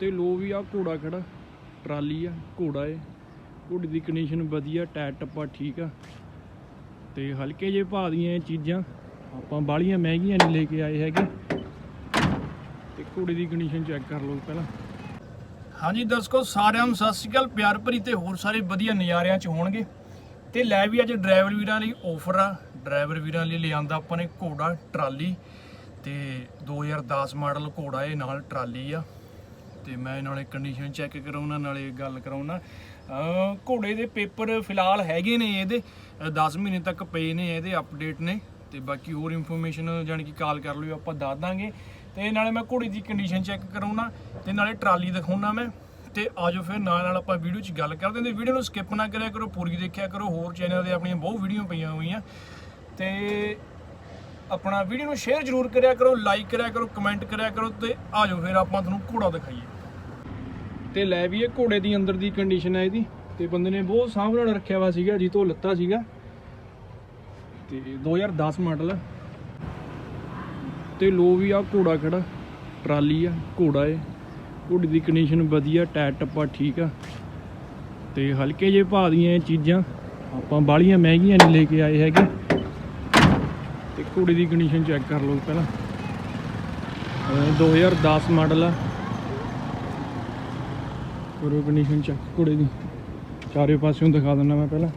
ਤੇ ਲੋ ਵੀ ਆ ਘੋੜਾ ਖੜਾ, ਟਰਾਲੀ ਆ, ਘੋੜਾ ਏ। ਘੋੜੇ ਦੀ ਕੰਡੀਸ਼ਨ ਵਧੀਆ, ਟਾਇਰ ਟੱਪਾ ਠੀਕ ਆ। ਤੇ ਹਲਕੇ ਜੇ ਭਾਅ ਦੀਆਂ ਇਹ ਚੀਜ਼ਾਂ, ਆਪਾਂ ਬਾਲੀਆਂ ਮਹਿੰਗੀਆਂ ਨਹੀਂ ਲੈ ਕੇ ਆਏ ਹੈਗੇ। ਤੇ ਘੋੜੇ ਦੀ ਕੰਡੀਸ਼ਨ ਚੈੱਕ ਕਰ ਲਓ ਪਹਿਲਾਂ। ਹਾਂਜੀ ਦਰਸ਼ਕੋ ਸਾਰਿਆਂ ਨੂੰ ਸਤਿ ਸ਼੍ਰੀ ਅਕਾਲ। ਪਿਆਰ ਭਰੀ ਤੇ ਹੋਰ ਸਾਰੇ ਵਧੀਆ ਨਜ਼ਾਰਿਆਂ 'ਚ ਹੋਣਗੇ। ਤੇ ਲੈ ਵੀ ਅੱਜ ਡਰਾਈਵਰ ਵੀਰਾਂ ਲਈ ਆਫਰ ਆ। ਡਰਾਈਵਰ ਵੀਰਾਂ ਲਈ ਲਿਆਂਦਾ ਆਪਾਂ ਨੇ ਘੋੜਾ, ਟਰਾਲੀ। ਤੇ 2010 ਮਾਡਲ ਘੋੜਾ ਇਹ ਨਾਲ ਟਰਾਲੀ ਆ। ਤੇ ਮੈਂ ਨਾਲੇ ਕੰਡੀਸ਼ਨ ਚੈੱਕ ਕਰਾਉਣਾ, ਨਾਲੇ ਗੱਲ ਕਰਾਉਣਾ। ਘੋੜੇ ਦੇ ਪੇਪਰ ਫਿਲਹਾਲ ਹੈਗੇ ਨੇ ਇਹਦੇ। 10 ਮਹੀਨੇ ਤੱਕ ਪਏ ਨੇ ਇਹਦੇ ਅਪਡੇਟ ਨੇ। ਤੇ ਬਾਕੀ ਹੋਰ ਇਨਫੋਰਮੇਸ਼ਨ ਜਾਣੀ ਕਿ ਕਾਲ ਕਰ ਲਿਓ, ਆਪਾਂ ਦੱਸ ਦਾਂਗੇ। ਤੇ ਨਾਲੇ ਮੈਂ ਘੋੜੀ ਦੀ ਕੰਡੀਸ਼ਨ ਚੈੱਕ ਕਰਾਉਣਾ, ਤੇ ਨਾਲੇ ਟਰਾਲੀ ਦਿਖਾਉਣਾ ਮੈਂ। ਤੇ ਆਜੋ ਫਿਰ ਨਾਲ ਨਾਲ ਆਪਾਂ ਵੀਡੀਓ 'ਚ ਗੱਲ ਕਰਦੇ ਹਾਂ। ਵੀਡੀਓ ਨੂੰ ਸਕਿਪ ਨਾ ਕਰਿਆ ਕਰੋ, ਪੂਰੀ ਦੇਖਿਆ ਕਰੋ। ਹੋਰ ਚੈਨਲ ਤੇ ਆਪਣੀਆਂ ਬਹੁਤ ਵੀਡੀਓ ਪਈਆਂ ਹੋਈਆਂ। ਤੇ ਆਪਣਾ ਵੀਡੀਓ ਨੂੰ ਸ਼ੇਅਰ ਜ਼ਰੂਰ ਕਰਿਆ ਕਰੋ ਲਾਈਕ ਕਰਿਆ ਕਰੋ ਕਮੈਂਟ ਕਰਿਆ ਕਰੋ ਤੇ ਜਾਓ ਫਿਰ ਆਪਾਂ ਤੁਹਾਨੂੰ ਘੋੜਾ ਦਿਖਾਈਏ। ਤੇ ਲੈ ਵੀ ਇਹ ਘੋੜੇ ਦੀ ਅੰਦਰ ਦੀ ਕੰਡੀਸ਼ਨ ਹੈ ਇਹਦੀ। ਤੇ ਬੰਦੇ ਨੇ ਬਹੁਤ ਸਾਂਭ ਨਾਲ ਰੱਖਿਆ ਵਾ ਸੀਗਾ, ਜੀ ਤੋਂ ਲੱਤਾ ਸੀਗਾ। ਤੇ 2010 ਮਾਡਲ ਤੇ ਲੋ ਵੀ ਆ ਘੋੜਾ ਖੜਾ ਟਰਾਲੀ ਆ, ਘੋੜਾ ਏ। ਘੋੜੀ ਦੀ ਕੰਡੀਸ਼ਨ ਵਧੀਆ, ਟਾਇਰ ਟੱਪਾ ਠੀਕ ਆ। ਤੇ ਹਲਕੇ ਜੇ ਭਾਅ ਦੀਆਂ ਇਹ ਚੀਜ਼ਾਂ, ਆਪਾਂ ਬਾਲੀਆਂ ਮਹਿੰਗੀਆਂ ਨਹੀਂ ਲੈ ਕੇ ਆਏ ਹੈਗੇ। ਤੇ ਘੋੜੇ ਦੀ ਕੰਡੀਸ਼ਨ ਚੈੱਕ ਕਰ ਲਓ ਪਹਿਲਾਂ। ਅਹ 2010 ਮਾਡਲ ਆ। ਕਰੋ ਕੰਡੀਸ਼ਨ ਚੈੱਕ ਘੋੜੇ ਦੀ। ਚਾਰੇ ਪਾਸਿਓਂ ਦਿਖਾ ਦਿੰਦਾ ਮੈਂ ਪਹਿਲਾਂ।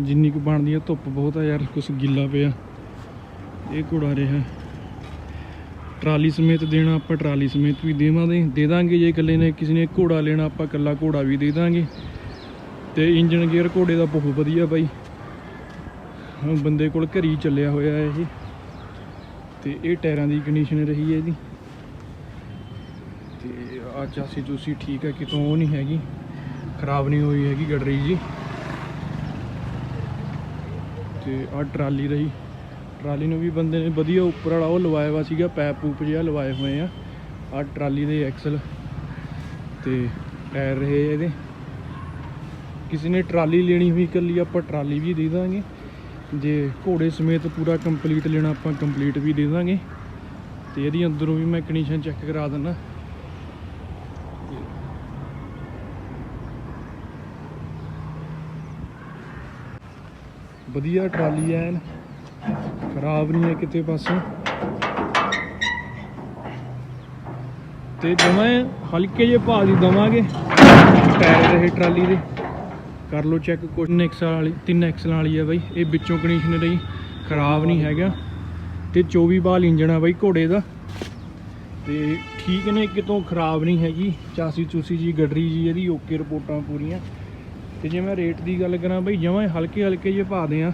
ਜਿੰਨੀ ਕੁ ਬਣਦੀ ਆ, ਧੁੱਪ ਬਹੁਤ ਆ ਯਾਰ, ਕੁਛ ਗਿੱਲਾ ਪਿਆ। ਇਹ ਘੋੜਾ ਰਿਹਾ। ਟਰਾਲੀ ਸਮੇਤ ਦੇਣਾ, ਆਪਾਂ ਟਰਾਲੀ ਸਮੇਤ ਵੀ ਦੇਵਾਂਗੇ। ਦੇ ਦਾਂਗੇ ਜੇ ਇਕੱਲੇ ਨੇ ਕਿਸੇ ਨੇ ਘੋੜਾ ਲੈਣਾ, ਆਪਾਂ ਇਕੱਲਾ ਘੋੜਾ ਵੀ ਦੇ ਦਾਂਗੇ। ਤੇ ਇੰਜਨ ਗੇਅਰ ਘੋੜੇ ਦਾ ਬਹੁਤ ਵਧੀਆ ਬਾਈ। ਬੰਦੇ ਕੋਲ ਘਰੀ ਚੱਲਿਆ ਹੋਇਆ ਹੈ ਇਹ। ਤੇ ਇਹ ਟਾਇਰਾਂ ਦੀ ਕੰਡੀਸ਼ਨ ਰਹੀ ਹੈ ਇਹਦੀ। ਤੇ ਆ ਚਾਸੀ ਚੂਸੀ ਠੀਕ ਹੈ, ਕਿਤੋਂ ਉਹ ਨਹੀਂ ਹੈਗੀ। ਖਰਾਬ ਨਹੀਂ ਹੋਈ ਹੈਗੀ ਗੱਡਰੀ ਜੀ। ਤੇ ਆ ਟਰਾਲੀ ਰਹੀ। ਟਰਾਲੀ ਨੂੰ ਵੀ ਬੰਦੇ ਨੇ ਵਧੀਆ ਉੱਪਰ ਵਾਲਾ ਉਹ ਲਵਾਇਆ ਵਾ ਸੀਗਾ, ਪੈਪ ਪੂਪ ਜਿਹਾ ਲਵਾਏ ਹੋਏ ਆ। ਆ ਟਰਾਲੀ ਦੇ ਐਕਸਲ। ਤੇ ਟਾਇਰ ਰਹੇ ਇਹਦੇ। ਕਿਸੇ ਨੇ ਟਰਾਲੀ ਲੈਣੀ ਹੋਈ, ਇਕੱਲੀ ਆਪਾਂ ਟਰਾਲੀ ਵੀ ਦੇ ਦਾਂਗੇ। ਜੇ ਘੋੜੇ ਸਮੇਤ ਪੂਰਾ ਕੰਪਲੀਟ ਲੈਣਾ ਆਪਾਂ ਕੰਪਲੀਟ ਵੀ ਦੇ ਦਾਂਗੇ। ਤੇ ਇਹਦੀ ਅੰਦਰੋਂ ਵੀ ਮੈਂ ਕੰਡੀਸ਼ਨ ਚੈੱਕ ਕਰਾ ਦਿੰਦਾ। ਵਧੀਆ ਟਰਾਲੀ ਐਨ, ਖਰਾਬ ਨਹੀਂ ਹੈ ਕਿਤੇ ਪਾਸੋਂ। ਤੇ ਦਵਾਂ ਹਲਕੇ ਜਿਹੇ ਭਾਅ ਦੀ ਦਵਾਂਗੇ ਟਾਇਰ ਰਹੇ ਟਰਾਲੀ ਦੇ। ਕਰ ਲਓ ਚੈੱਕ ਕੁਝ ਐਕਸਲ ਵਾਲੀ 3 ਐਕਸਲ ਵਾਲੀ ਆ ਬਾਈ। ਇਹ ਵਿੱਚੋਂ ਕੰਡੀਸ਼ਨ ਰਹੀ ਖਰਾਬ ਨਹੀਂ ਹੈਗਾ। ਤੇ 24 ਬਾਲ ਇੰਜਣ ਆ ਬਾਈ ਘੋੜੇ ਦਾ। ਤੇ ਠੀਕ ਨੇ, ਕਿਤੋਂ ਖਰਾਬ ਨਹੀਂ ਹੈਗੀ। ਚਾਸੀ ਚੂਸੀ ਜੀ, ਗੱਡਰੀ ਜੀ, ਇਹਦੀ ਓਕੇ ਰਿਪੋਰਟਾਂ ਪੂਰੀਆਂ। ਤੇ ਜੇ ਮੈਂ ਰੇਟ ਦੀ ਗੱਲ ਕਰਾਂ ਬਈ, ਜਮਾਂ ਹਲਕੇ ਹਲਕੇ ਜੇ ਪਾ ਦੇ ਆ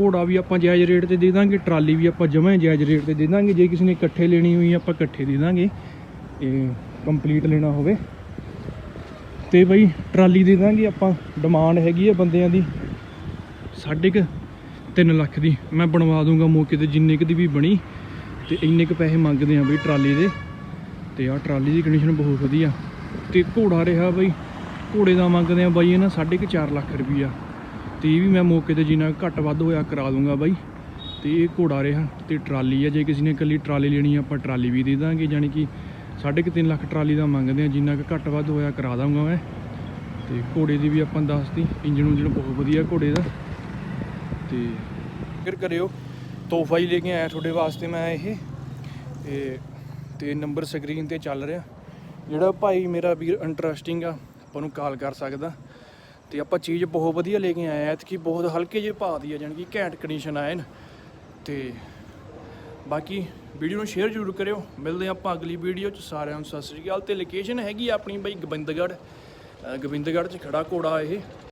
ਘੋੜਾ ਵੀ ਆਪਾਂ ਜਾਇਜ਼ ਰੇਟ ਤੇ ਦੇ ਦਾਂਗੇ, ਟਰਾਲੀ ਵੀ ਆਪਾਂ ਜਮਾਂ ਜਾਇਜ਼ ਰੇਟ ਤੇ ਦੇ ਦਾਂਗੇ। ਜੇ ਕਿਸੇ ਨੇ ਇਕੱਠੇ ਲੈਣੀ ਹੋਈ, ਆਪਾਂ ਇਕੱਠੇ ਦੇ ਦਾਂਗੇ। ਇਹ ਕੰਪਲੀਟ ਲੈਣਾ ਹੋਵੇ। ਤੇ ਬਈ ਟਰਾਲੀ ਦੇ ਦਾਂਗੇ ਆਪਾਂ। ਡਿਮਾਂਡ ਹੈਗੀ ਆ ਬੰਦਿਆਂ ਦੀ। ਸਾਢੇ ਕੁ 3 ਲੱਖ ਦੀ। ਮੈਂ ਬਣਵਾ ਦੂੰਗਾ ਮੌਕੇ ਤੇ ਜਿੰਨੇ ਕੁ ਦੀ ਵੀ ਬਣੀ। ਤੇ ਇੰਨੇ ਕੁ ਪੈਸੇ ਮੰਗਦੇ ਆ ਬਈ ਟਰਾਲੀ ਦੇ। ਤੇ ਆਹ ਟਰਾਲੀ ਦੀ ਕੰਡੀਸ਼ਨ ਬਹੁਤ ਵਧੀਆ। ਤੇ ਘੋੜਾ ਰਿਹਾ ਬਈ। ਘੋੜੇ ਦਾ ਮੰਗਦੇ ਆ ਬਾਈ ਇਹਨਾਂ ਸਾਢੇ ਕੁ 4 ਲੱਖ ਰੁਪਈਆ। ਤੇ ਇਹ ਵੀ ਮੈਂ ਮੌਕੇ ਤੇ ਜਿੰਨਾ ਘੱਟ ਵੱਧ ਹੋਇਆ ਕਰਾ ਦੂੰਗਾ ਬਾਈ। ਤੇ ਇਹ ਘੋੜਾ ਰਿਹਾ ਤੇ ਟਰਾਲੀ ਆ। ਜੇ ਕਿਸੇ ਨੇ ਇਕੱਲੀ ਟਰਾਲੀ ਲੈਣੀ ਆ, ਆਪਾਂ ਟਰਾਲੀ ਵੀ ਦੇ ਦਾਂਗੇ। ਯਾਨੀ ਕਿ ਸਾਢੇ ਕੁ 3 ਲੱਖ ਟਰਾਲੀ ਦਾ ਮੰਗਦੇ ਆ ਜਿੰਨਾ ਕੁ ਘੱਟ ਵੱਧ ਹੋਇਆ ਕਰਾ ਦਾਂਗਾ ਮੈਂ। ਤੇ ਘੋੜੇ ਦੀ ਵੀ ਆਪਾਂ ਦੱਸਤੀ ਇੰਜਨ ਉਂਜਨ ਬਹੁਤ ਵਧੀਆ ਘੋੜੇ ਦਾ। ਤੇ ਫਿਰ ਕਰਿਓ, ਤੋਹਫਾ ਹੀ ਲੈ ਕੇ ਆਇਆ ਤੁਹਾਡੇ ਵਾਸਤੇ ਮੈਂ ਇਹ। ਤੇ ਤੇ ਨੰਬਰ ਸਕਰੀਨ ਤੇ ਚੱਲ ਰਿਹਾ। ਜਿਹੜਾ ਭਾਈ ਮੇਰਾ ਵੀਰ ਇੰਟਰਸਟਿੰਗ ਆ, ਆਪਾਂ ਨੂੰ ਕਾਲ ਕਰ ਸਕਦਾ। ਤੇ ਆਪਾਂ ਚੀਜ਼ ਬਹੁਤ ਵਧੀਆ ਲੈ ਕੇ ਆਏ ਆ, ਐਤਕੀ ਬਹੁਤ ਹਲਕੇ ਜਿਹੇ ਭਾਅ ਦੀ ਆ ਜਾਣੀ ਕਿ ਘੈਂਟ ਕੰਡੀਸ਼ਨ ਆਏ ਨੇ ਤੇ ਬਾਕੀ ਵੀਡੀਓ ਨੂੰ ਸ਼ੇਅਰ ਜ਼ਰੂਰ ਕਰਿਓ। ਮਿਲਦੇ ਹਾਂ ਆਪਾਂ ਅਗਲੀ ਵੀਡੀਓ ਚ। ਸਾਰਿਆਂ ਨੂੰ ਸਤਿ ਸ੍ਰੀ ਅਕਾਲ। ਤੇ ਲੋਕੇਸ਼ਨ ਹੈਗੀ ਆਪਣੀ ਬਈ ਗੋਬਿੰਦਗੜ੍ਹ। ਗੋਬਿੰਦਗੜ੍ਹ ਚ ਖੜਾ ਘੋੜਾ ਇਹ।